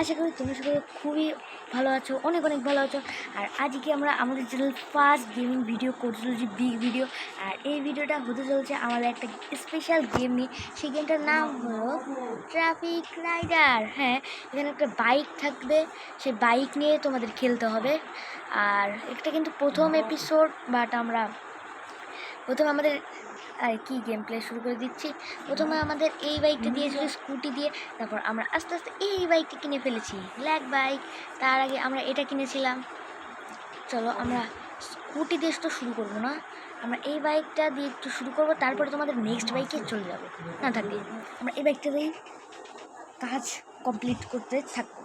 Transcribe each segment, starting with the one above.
আশা করি তুমি সবাই খুবই ভালো আছো, অনেক অনেক ভালো আছো। আর আজকে আমরা আমাদের চ্যানেল ফার্স্ট গেমিং ভিডিও করতে চলেছি বিগ ভিডিও আর এই ভিডিওটা হতে চলছে আমাদের একটা স্পেশাল গেম নিয়ে। সেই গেমটার নাম হলো ট্রাফিক রাইডার হ্যাঁ এখানে একটা বাইক থাকবে, সেই বাইক নিয়ে তোমাদের খেলতে হবে। আর এটা কিন্তু প্রথম এপিসোড বাট আমরা প্রথমে আমাদের আর কি গেম প্লে শুরু করে দিচ্ছি। প্রথমে আমাদের এই বাইকটা দিয়েছিল স্কুটি দিয়ে। তারপর আমরা আস্তে আস্তে এই বাইকটা কিনে ফেলেছি। ব্ল্যাক বাইক তার আগে আমরা এটা কিনেছিলাম। চলো আমরা স্কুটি দিয়ে তো শুরু করব না। আমরা এই বাইকটা দিয়ে একটু শুরু করব, তারপরে তোমাদের নেক্সট বাইকে চলে যাব। না থাকবে আমরা এই বাইকটা দিয়েই কাজ কমপ্লিট করতে থাকব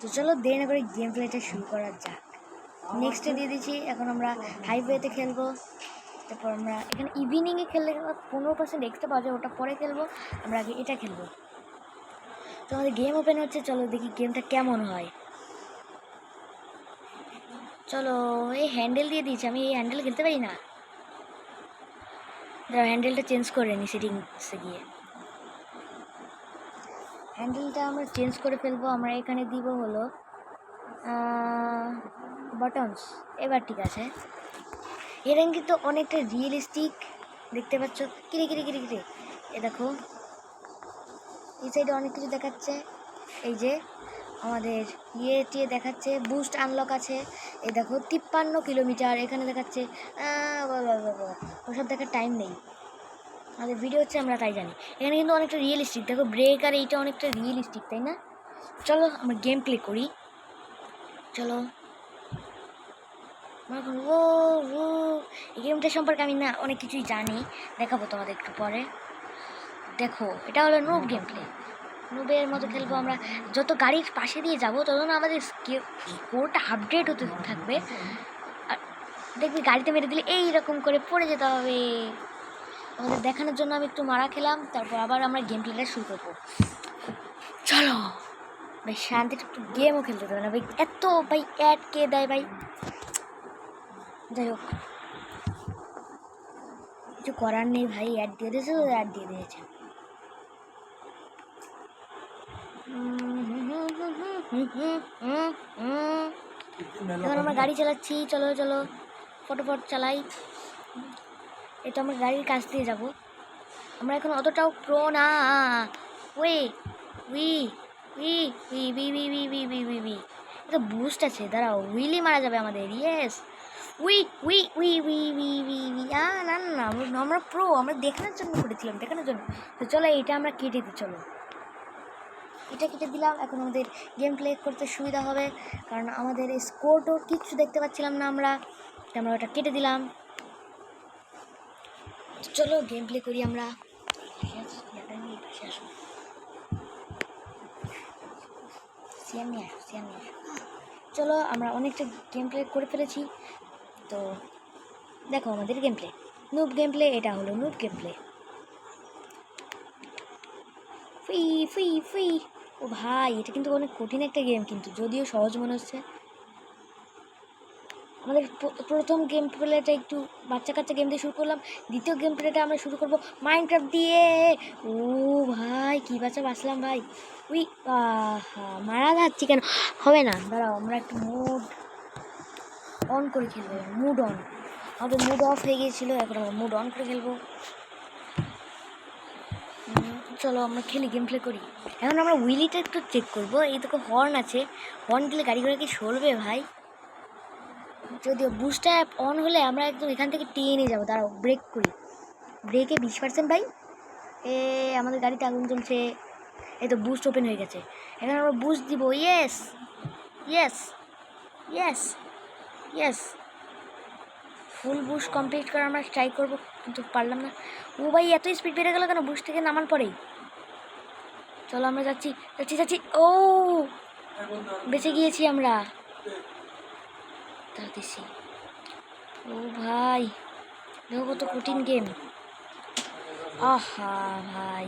তো চলো দেরি না করে গেম প্লেটা শুরু করা যাক। নেক্সটে দিয়ে দিচ্ছি, এখন আমরা হাইওয়েতে খেলব। তারপর আমরা এখানে ইভিনিংয়ে খেললে পনেরো পার্সেন্ট এক্সট্রা পাওয়া যায় ওটা পরে খেলব, আমরা আগে এটা খেলব। তো আমাদের গেম ওপেন হচ্ছে, চলো দেখি গেমটা কেমন হয়। চলো, এই হ্যান্ডেল দিয়ে দিয়েছি, আমি এই হ্যান্ডেল খেলতে পারি না? দাঁড়াও হ্যান্ডেলটা চেঞ্জ করে নিই সেটিংসে গিয়ে। হ্যান্ডেলটা আমরা চেঞ্জ করে ফেলব, আমরা এখানে দিব হলো বাটনস এবার ঠিক আছে। এর কিন্তু অনেকটা রিয়েলিস্টিক দেখতে পাচ্ছ? কিরে কিরে কিরে কিরে? এ দেখো, এই সাইডে অনেক কিছু দেখাচ্ছে। এই যে, আমাদের ইয়ে টিয়ে দেখাচ্ছে বুস্ট আনলক আছে। এই দেখো, তিপ্পান্ন কিলোমিটার, এখানে দেখাচ্ছে। ওসব দেখার টাইম নেই। আমাদের ভিডিও হচ্ছে, আমরা তাই জানি। এখানে কিন্তু অনেকটা রিয়েলিস্টিক দেখো ব্রেক আর এইটা অনেকটা রিয়েলিস্টিক তাই না? চলো, আমরা গেম প্লে করি। চলো। ও ও, এই গেমটা সম্পর্কে আমি না অনেক কিছুই জানি। দেখাবো তোমাদের একটু পরে। দেখো, এটা হলো নুব গেম প্লে নুবের মতো খেলব আমরা। যত গাড়ির পাশে দিয়ে যাব, তত না আমাদের স্কোরটা আপডেট হতে থাকবে। আর দেখবি গাড়িতে মেরে দিলে এই রকম করে পড়ে যেতে হবে। আমাদের দেখানোর জন্য আমি একটু মারা খেলাম, তারপর আবার আমরা গেম প্লেটা শুরু করব। চলো, ভাই শান্তিতে একটু গেমও খেলতে দেবে না, ভাই। এত, ভাই অ্যাড কে দেয়, ভাই? যাই হোক কিছু করার নেই ভাই অ্যাড দিয়ে দিয়েছে তো অ্যাড দিয়ে দিয়েছে এখন আমরা গাড়ি চালাচ্ছি চলো চলো ফটোফট চালাই এটা আমরা গাড়ির কাছ দিয়ে যাব আমরা এখন অতটাও প্রো না ওয়ে উই উই উই বি বি বি বি বি বি বি এটা বুস্ট আছে দাঁড়াও উইলি মারা যাবে আমাদের ইয়েস উই উই উই উই উই উই উই না না না আমরা প্রো আমরা দেখানোর জন্য করেছিলাম, দেখানোর জন্য। তো চলো এটা আমরা কেটে দিই, চলো। এটা কেটে দিলাম, এখন আমাদের গেম প্লে করতে সুবিধা হবে, কারণ আমাদের স্কোর কিচ্ছু দেখতে পাচ্ছিলাম না আমরা আমরা ওটা কেটে দিলাম। চলো গেম প্লে করি আমরা। চলো, আমরা অনেকটা গেম প্লে করে ফেলেছি। তো দেখো আমাদের game play noob game play এটা হলো নুব গেম প্লে ফুই ফুই ও ভাই, এটা কিন্তু অনেক কঠিন একটা গেম কিন্তু, যদিও সহজ মনে হচ্ছে। আমাদের প্রথম গেম প্লেটা একটু বাচ্চা কাচ্চা গেম দিয়ে শুরু করলাম। দ্বিতীয় গেম প্লেটা আমরা শুরু করব মাইনক্রাফট দিয়ে। ও ভাই, কী বাচ্চা বাঁচলাম ভাই। উই মারা যাচ্ছি কেন? হবে না, দাঁড়াও, আমরা একটু মুড অন করে খেলব মুড অন আমাদের মুড অফ হয়ে গিয়েছিল, এখন আমরা মুড অন করে খেলব। চলো আমরা খেলি গেম প্লে করি। এখন আমরা উইলিটা একটু চেক করব, এই তো হর্ন আছে। হর্ন দিলে গাড়ি ঘোড়া কি সরবে ভাই? যদিও বুস্টার অ্যাপ অন হলে আমরা একদম এখান থেকে টেনে যাব, দাঁড়াও ব্রেক করি। ব্রেকে বিশ পার্সেন্ট ভাই? এ, আমাদের গাড়িতে আগুন চলছে এই তো বুস্ট ওপেন হয়ে গেছে। এখন আমরা বুস্ট দিব yes yes yes yes full boost complete করে আমরা ট্রাই করব, কিন্তু পারলাম না। ও ভাই, এত স্পিড বেড়ে গেল কেন? বুস্ট থেকে নামান পরেই। চলো আমরা যাচ্ছি যাচ্ছি যাচ্ছি। ও! বেঁচে গিয়েছি আমরা। তাড়াতাড়ি ও ভাই, দেখো কত কঠিন গেম আহা ভাই।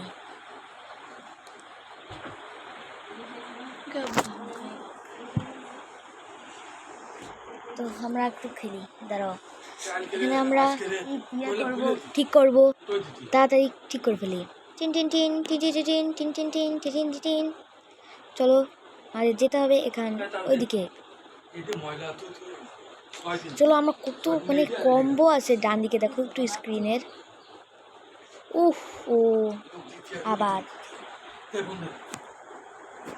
আমরা একটু খেলি দাঁড়াও এখানে আমরা ইয়ে ঠিক করব তাড়াতাড়ি ঠিক করে ফেলি টিন টিন টিন টিন টিন টিন টিন টিন টিন টিন টিন টিন চলো আমাদের যেতে হবে এখান ওইদিকে চলো আমরা কত মানে কম্বো আছে ডান দিকে দেখো একটু স্ক্রিনের উফ ও আবার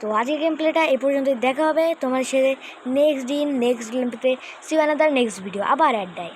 তো আজকে গেম প্লেটা এ পর্যন্ত দেখা হবে তোমার সাথে নেক্সট দিন নেক্সট গেম প্লেতে সিওয়ানাদার নেক্সট ভিডিও আবার অ্যাড দেয়